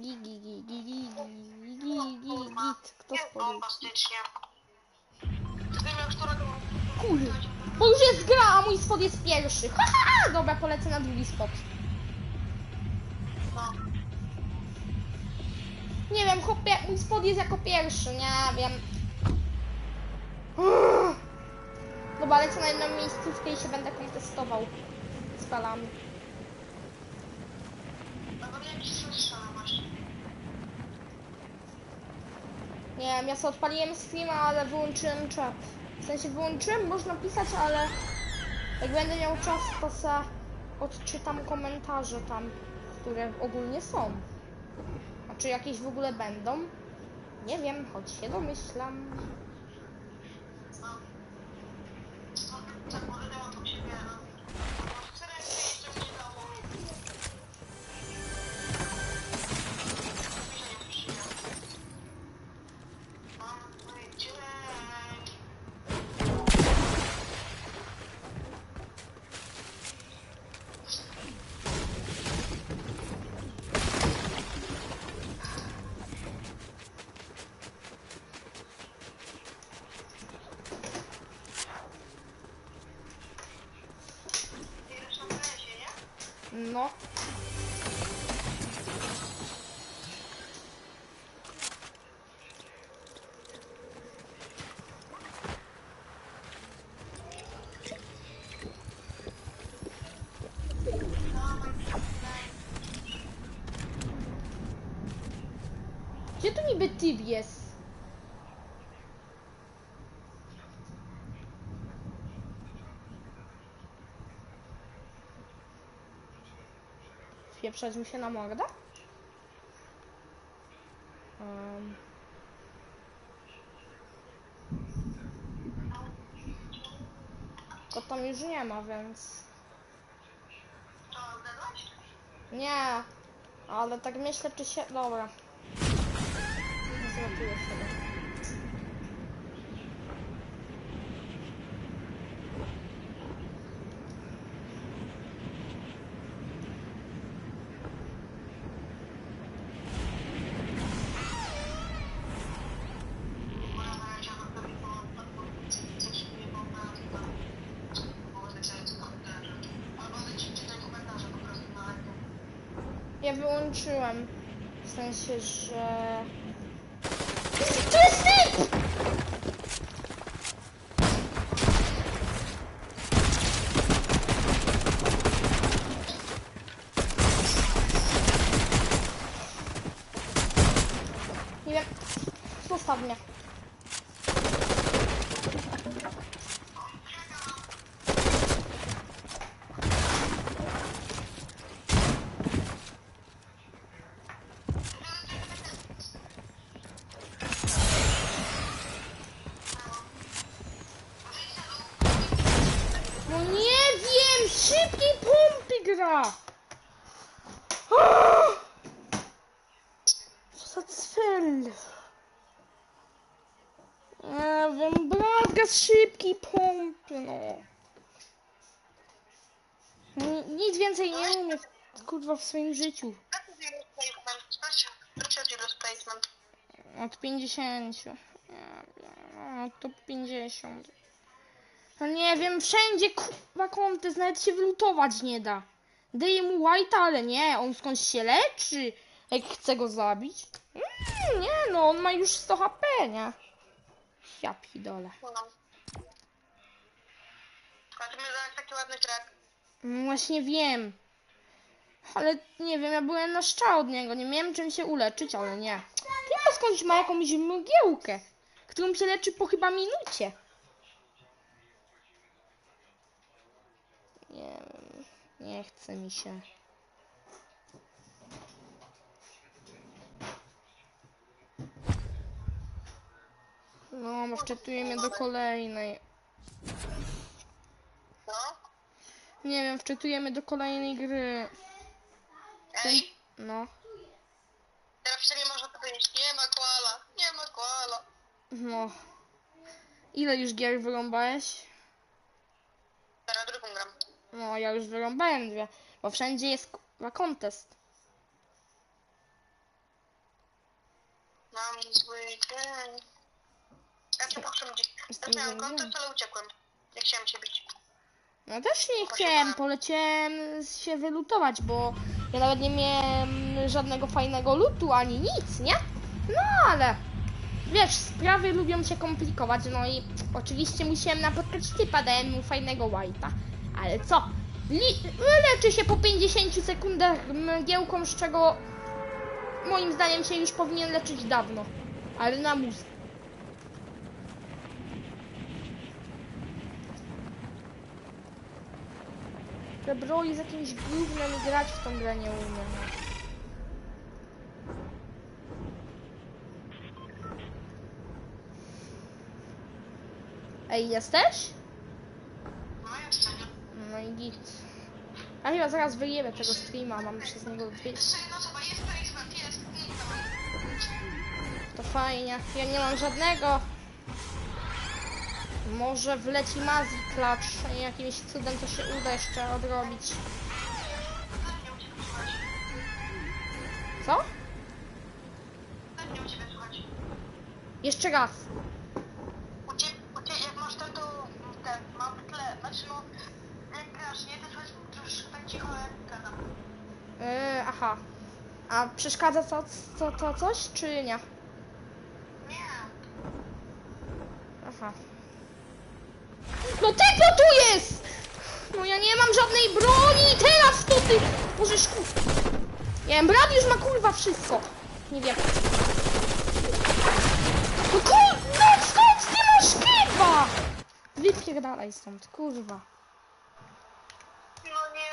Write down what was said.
Gigi, gigi, gigi, gigi, gigi, git. Kto spalił? Kurde. Bo już jest gra, a mój spot jest pierwszy. Ha, ha, ha. Dobra, polecę na drugi spot. No. Nie wiem, chłopie, mój spot jest jako pierwszy, nie wiem. Uff. Dobra, lecę na jedną miejscówkę i się będę kontestował z. Nawet jakiś strzela właśnie. Nie wiem, ja sobie odpaliłem streama, ale wyłączyłem czat. W sensie wyłączyłem, można pisać, ale jak będę miał czas, to se odczytam komentarze tam, które ogólnie są. A czy jakieś w ogóle będą? Nie wiem, choć się domyślam. No. Gdzie tu niby typ jest? Wpieprzać mi się na mordę? Um. Go tam już nie ma, więc... Nie, ale tak myślę, czy się... Dobra. Złapuję sobie. Moja mama na pewno coś nie mogła tam było lecieć komentarze. Albo leci czytaj komentarze po prostu na live. Ja wyłączyłem. W sensie, że... To jest typ! Nie wiem. Zostaw mnie. No nie wiem! Szybkiej pompy gra! Ah! Co za cel? Nie wiem, bratka z szybkiej pompy, no. Ni- Nic więcej nie umiem, kurwa, w swoim życiu. Od 50. Nie wiem, Od top 50. No nie wiem, wszędzie kurwa kontest, nawet się wylutować nie da. Daję mu white'a, ale nie, on skądś się leczy, jak chce go zabić. Mm, nie no, on ma już 100 HP, nie? Ja pidole. No. Patrzymy za taki ładny track. No właśnie wiem. Ale nie wiem, ja byłem na szczał od niego, nie miałem czym się uleczyć, ale nie. Chyba skądś ma jakąś mgiełkę, którą się leczy po chyba minucie. Nie wiem, nie chce mi się. No, wczytuje mnie do kolejnej. No. Nie wiem, wczytujemy do kolejnej gry. Ej, No. teraz w sobie można powiedzieć, nie ma koala, nie ma koala. No. Ile już gier wyrąbałeś? Teraz drugą gram. No, ja już wyrąbałem dwie. Bo wszędzie jest kurwa contest. Mam zły dzień. Jestem Ja zły dzień. kontakt, ale uciekłem. Nie chciałem cię bić. No też nie chciałem, poleciałem się wylutować, bo ja nawet nie miałem żadnego fajnego lutu ani nic, nie? No ale wiesz, sprawy lubią się komplikować, no i oczywiście musiałem napotkać typa, dałem mu fajnego white'a, ale co? Li- leczy się po 50 sekundach mgiełką, z czego moim zdaniem się już powinien leczyć dawno, ale na mózg. Te broi z jakimś gównem i grać w tą grę nie umiem. Ej, jesteś? No jeszcze nie. No i git. A chyba zaraz wyjebę tego streama, mam przez niego dwie... To fajnie. Ja nie mam żadnego. Może wleci Mazi klacz i jakimś cudem to się uda jeszcze odrobić. Co? Jeszcze raz. Yy, aha. A przeszkadza to, to, to coś, czy nie? Nie. Aha. No typo tu jest! No ja nie mam żadnej broni teraz to ty! Możesz ku... Nie wiem, brat już ma kurwa wszystko. Nie wiem. No kur... No skąd ty masz kurwa? Wypierdalaj stąd, kurwa.